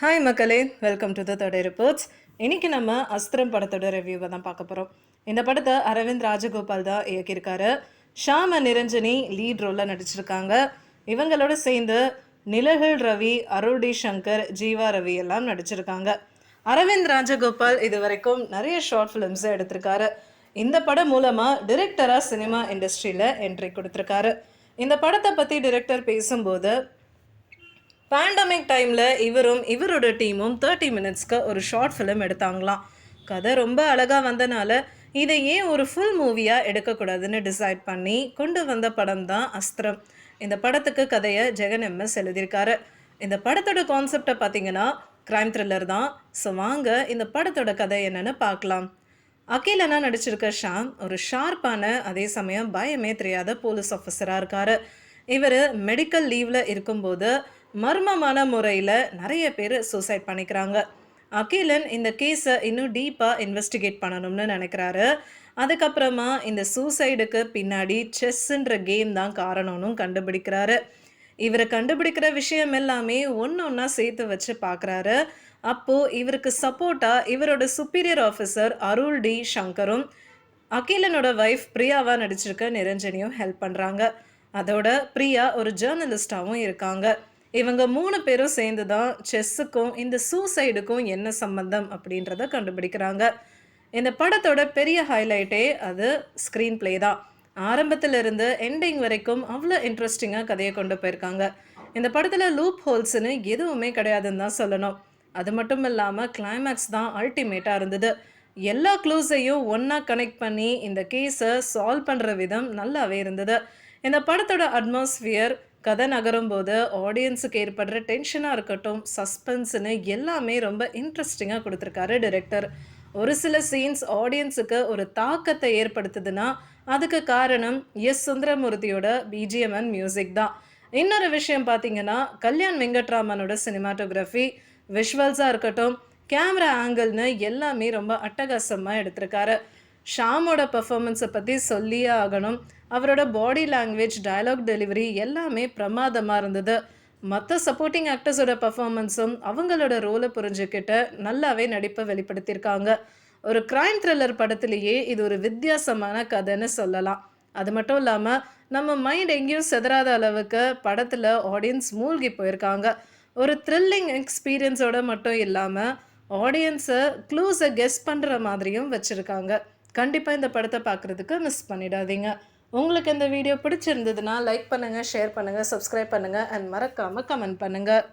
Hi மக்களே. Welcome to the third reports இன்றைக்கி நம்ம அஸ்திரம் படத்தோட ரிவ்யூவை தான் பார்க்க போகிறோம் இந்த படத்தை அரவிந்த் ராஜகோபால் தான் இயக்கியிருக்காரு. ஷாம நிரஞ்சனி லீட் ரோலில் நடிச்சிருக்காங்க. இவங்களோட சேர்ந்து நிலகல் ரவி அருள் சங்கர் ஜீவா ரவி எல்லாம் நடிச்சிருக்காங்க. அரவிந்த் ராஜகோபால் இது வரைக்கும் நிறைய ஷார்ட் ஃபிலிம்ஸை எடுத்திருக்காரு. இந்த படம் மூலமாக டிரெக்டராக சினிமா இண்டஸ்ட்ரியில் என்ட்ரி கொடுத்துருக்காரு. இந்த படத்தை பற்றி டிரெக்டர் பேசும்போது பேண்டமிக் டைமில் இவரும் இவரோட டீமும் தேர்ட்டி மினிட்ஸ்க்கு ஒரு ஷார்ட் ஃபிலிம் எடுத்தாங்களாம். கதை ரொம்ப அழகாக வந்தனால இதை ஏன் ஒரு ஃபுல் மூவியாக எடுக்கக்கூடாதுன்னு டிசைட் பண்ணி கொண்டு வந்த படம் தான் அஸ்திரம். இந்த படத்துக்கு கதையை ஜெகன் எம்எஸ் எழுதியிருக்காரு. இந்த படத்தோட கான்செப்டை பார்த்தீங்கன்னா க்ரைம் த்ரில்லர் தான். ஸோ வாங்க இந்த படத்தோட கதை என்னென்னு பார்க்கலாம். அகிலனா நடிச்சிருக்க ஷாம் ஒரு ஷார்ப்பான அதே சமயம் பயமே தெரியாத போலீஸ் ஆஃபீஸராக இருக்காரு. இவர் மெடிக்கல் லீவில் இருக்கும்போது மர்மமான முறையில் நிறைய பேர் சூசைட் பண்ணிக்கிறாங்க. அகிலன் இந்த கேஸை இன்னும் டீப்பாக இன்வெஸ்டிகேட் பண்ணணும்னு நினைக்கிறாரு. அதுக்கப்புறமா இந்த சூசைடுக்கு பின்னாடி செஸ்ன்ற கேம் தான் காரணம்னு கண்டுபிடிக்கிறாரு. இவரை கண்டுபிடிக்கிற விஷயம் எல்லாமே ஒன்று ஒன்றா சேர்த்து வச்சு பார்க்குறாரு அப்போது இவருக்கு சப்போர்ட்டாக இவரோட சுப்பீரியர் ஆஃபீஸர் அருள் டி சங்கரும் அகிலனோட வைஃப் பிரியாவாக நடிச்சிருக்க நிரஞ்சனியும் ஹெல்ப் பண்ணுறாங்க அதோட பிரியா ஒரு ஜேர்னலிஸ்டாகவும் இருக்காங்க. இவங்க மூணு பேரும் சேர்ந்து தான் செஸ்ஸுக்கும் இந்த சூசைடுக்கும் என்ன சம்பந்தம் அப்படின்றத கண்டுபிடிக்கிறாங்க. இந்த படத்தோட பெரிய ஹைலைட்டே அது ஸ்க்ரீன் ப்ளே தான். ஆரம்பத்திலிருந்து எண்டிங் வரைக்கும் அவ்வளோ இன்ட்ரெஸ்டிங்காக கதையை கொண்டு போயிருக்காங்க. இந்த படத்தில் லூப் ஹோல்ஸ்னு எதுவுமே கிடையாதுன்னு தான் சொல்லணும். அது மட்டும் இல்லாமல் கிளைமேக்ஸ் தான் அல்டிமேட்டாக இருந்தது. எல்லா க்ளூஸையும் ஒன்றா கனெக்ட் பண்ணி இந்த கேஸை சால்வ் பண்ணுற விதம் நல்லாவே இருந்தது. இந்த படத்தோட அட்மாஸ்ஃபியர் கதை நகரும் போது ஆடியன்ஸுக்கு ஏற்படுற டென்ஷனாக இருக்கட்டும் சஸ்பென்ஸ்னு எல்லாமே ரொம்ப இன்ட்ரெஸ்டிங்காக கொடுத்துருக்காரு டிரெக்டர் ஒரு சில சீன்ஸ் ஆடியன்ஸுக்கு ஒரு தாக்கத்தை ஏற்படுத்துதுன்னா அதுக்கு காரணம் எஸ். சுந்தரமூர்த்தியோட பிஜிஎம் அண்ட் மியூசிக் தான். இன்னொரு விஷயம் பார்த்தீங்கன்னா கல்யாண் வெங்கட்ராமனோட சினிமாட்டோகிராஃபி விஷுவல்ஸாக இருக்கட்டும் கேமரா ஆங்கிள்னு எல்லாமே ரொம்ப அட்டகாசமாக எடுத்திருக்காரு. ஷாமோட பர்ஃபார்மன்ஸை பற்றி சொல்லியே ஆகணும். அவரோட பாடி லாங்குவேஜ் டயலாக் டெலிவரி எல்லாமே பிரமாதமாக இருந்தது. மற்ற சப்போர்ட்டிங் ஆக்டர்ஸோட பர்ஃபார்மன்ஸும் அவங்களோட ரோலை புரிஞ்சுக்கிட்டு நல்லாவே நடிப்பை வெளிப்படுத்தியிருக்காங்க. ஒரு கிரைம் த்ரில்லர் படத்துலேயே இது ஒரு வித்தியாசமான கதைன்னு சொல்லலாம். அது மட்டும் இல்லாமல் நம்ம மைண்ட் எங்கேயும் செதறாத அளவுக்கு படத்தில் ஆடியன்ஸ் மூழ்கி போயிருக்காங்க. ஒரு த்ரில்லிங் எக்ஸ்பீரியன்ஸோட மட்டும் இல்லாமல் ஆடியன்ஸை க்ளூஸை கெஸ் பண்ணுற மாதிரியும் வச்சுருக்காங்க. கண்டிப்பாக இந்த படத்தை பார்க்குறதுக்கு மிஸ் பண்ணிடாதீங்க. உங்களுக்கு இந்த வீடியோ பிடிச்சிருந்ததுன்னா லைக் பண்ணுங்கள் ஷேர் பண்ணுங்கள் சப்ஸ்கிரைப் பண்ணுங்கள் அண்ட் மறக்காமல் கமெண்ட் பண்ணுங்கள்